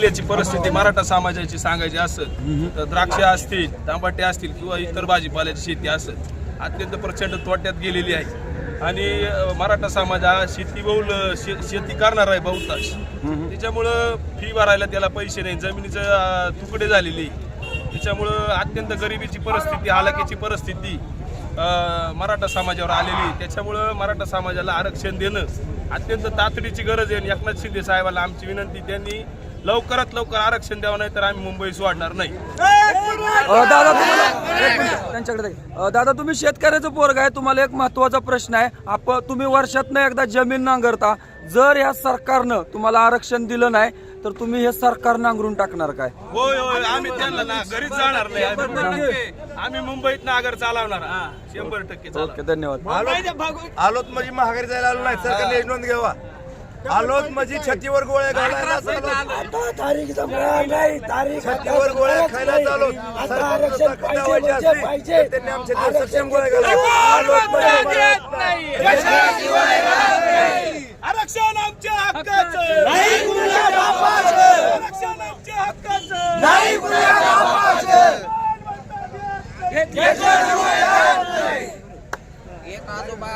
जिल्ह्याची परिस्थिती मराठा समाजाची सांगायची असेल तर द्राक्ष असतील तांबाटे असतील किंवा इतर भाजीपाल्याची शेती असेल अत्यंत प्रचंड तोट्यात गेलेली आहे. आणि मराठा समाज हा शेती बहुल शे, शेती करणार आहे बहुतांश. त्याच्यामुळं फी भरायला त्याला पैसे नाही. जमिनीचं तुकडे झालेली. त्याच्यामुळं अत्यंत गरिबीची परिस्थिती हालाकीची परिस्थिती मराठा समाजावर आलेली. त्याच्यामुळं मराठा समाजाला आरक्षण देणं अत्यंत तातडीची गरज आहे. आणि एकनाथ शिंदे साहेबाला आमची विनंती त्यांनी लवकरात लवकर आरक्षण द्यावं नाही तर आम्ही मुंबई सोडणार नाही. दादा तुम्हाला एक मिनिट, त्यांच्याकडे द्या. अ, दादा तुम्ही शेतकऱ्याचं पोरग आहे तुम्हाला एक महत्त्वाचा प्रश्न आहे. आप तुम्ही वर्षातनं एकदा जमीन नांगरता. जर या सरकारनं तुम्हाला आरक्षण दिलं नाही तर तुम्ही हे सरकार नांगरून टाकणार काय? होय होय आम्ही त्यांना ना घरीच जाणार नाही. आम्ही आम्ही मुंबईत नागर चालवणार. हा, शंभर टक्के चालवणार. ओके धन्यवाद. आलोत म्हणजे महागारी जायला आलो नाही. सरकारने नोंद घ्यावा. आलोत म्हणजे छतीवर गोळ्या घालायला चाललो. छतीवर गोळ्या खायला चालू सरकारनं ताकद दाखवायची असली तर त्यांनी आमच्या सक्षम गोळ्या म्हणजे नाही. आरक्षण आमच्या हक्काचं. आरक्षण आमच्या हक्काचं. एक आजोबा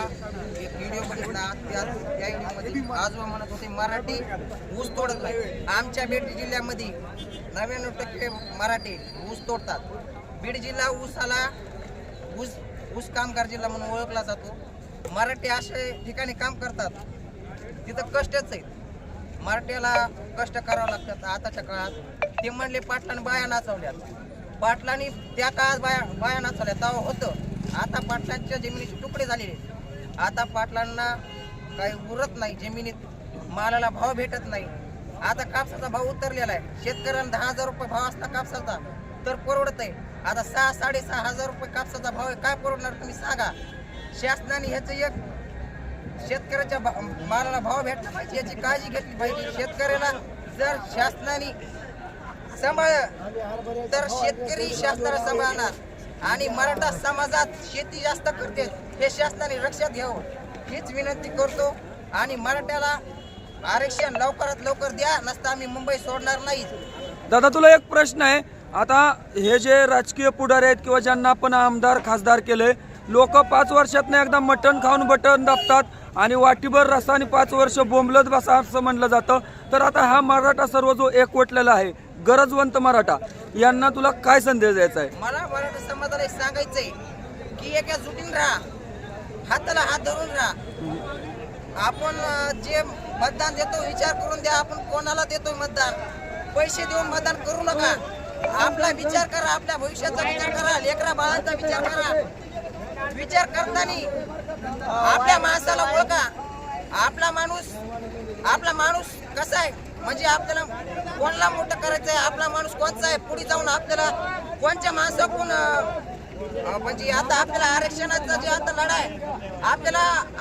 एक व्हिडिओ बघितला त्या त्या व्हिडिओमध्ये आजोबा म्हणत होते मराठी ऊस तोडत नाही. आमच्या बीड जिल्ह्यामध्ये नव्याण्णव टक्के मराठी ऊस तोडतात. बीड जिल्हा ऊसाला ऊस ऊस कामगार जिल्हा म्हणून ओळखला जातो. मराठी असे ठिकाणी काम करतात. तिथं कष्टच आहेत. मराठ्याला कष्ट करावं लागतात आताच्या काळात. ते म्हणले पाटलान बाया नाचवल्यात. पाटलांनी त्या काळात बाया बाया नाचवल्या. तेव्हा होतं. आता पाटलांच्या जमिनीचे तुकडे झालेले आता पाटलांना काही उरत नाही जमिनीत. मालाला भाव भेटत नाही. आता कापसाचा भाव उतरलेला आहे. शेतकऱ्यांना दहा हजार रुपये भाव असता कापसाचा. तर परवडत आहे आता सहा साडेसहा हजार रुपये कापसाचा भाव आहे. काय परवडणार तुम्ही सांगा. शासनाने ह्याचं एक शेतकऱ्याच्या भा- मालाला भाव भेटला पाहिजे याची काळजी घेतली पाहिजे. शेतकऱ्याला जर शासनाने सांभाळ तर शेतकरी शासनाला सांभाळणार. आणि मराठा समाजात शेती जास्त करते हे शासनाने लक्षात घ्यावं. हीच विनंती करतो. आणि मराठ्याला आरक्षण लवकरात लवकर द्या नसता आम्ही मुंबई सोडणार नाही. दादा तुला एक प्रश्न आहे. आता हे जे राजकीय पुढारी आहेत किंवा ज्यांना आपण आमदार खासदार केले लोक पाच वर्षातनं एकदा मटण खाऊन बटन दाबतात आणि वाटीभर रस्ता आणि पाच वर्ष बोंबलत बसा असं म्हणलं जातं. तर आता हा मराठा सर्व जो एकवटलेला आहे गरजवंत मराठा यांना तुला काय संदेश द्यायचा आहे? मला मराठा समाजाला एक सांगायचंय की एका जुटीन राहा. हाताला हात धरून राहा. आपण जे मतदान देतो विचार करून द्या. आपण कोणाला देतो मतदान? पैसे देऊन मतदान करू नका. आपला विचार करा आपल्या भविष्याचा विचार करा लेकरा बाळांचा विचार करा. विचार करताना आपल्या माणसाला ओळखा. आपला माणूस आपला माणूस कसा आहे? म्हणजे आपल्याला कोणाला मोठं करायचं आहे? आपला माणूस कोणचा आहे? पुढे जाऊन आपल्याला कोणच्या माणसाकडून म्हणजे आता आपल्याला आरक्षणाचा जे आता लढा आहे आपल्याला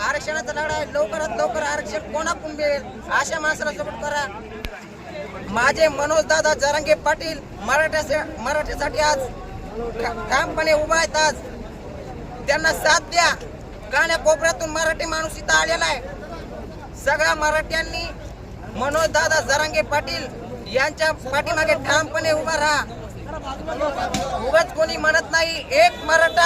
आरक्षणाचा लढा आहे. लवकरात लवकर आरक्षण कोणाकडून मिळेल? अशा माणसाला सपोर्ट करा. माझे मनोज दादा जरांगे पाटील मराठ्या मराठीसाठी आज ठामपणे उभा आहेत आज. त्यांना साथ द्या. कान्या कोपऱ्यातून मराठी माणूस इथं आलेला आहे. सगळ्या मराठ्यांनी मनोज दादा जरांगे पाटील यांच्या पाठीमागे ठामपणे उभा राहा. उगाच कोणी म्हणत नाही एक मराठा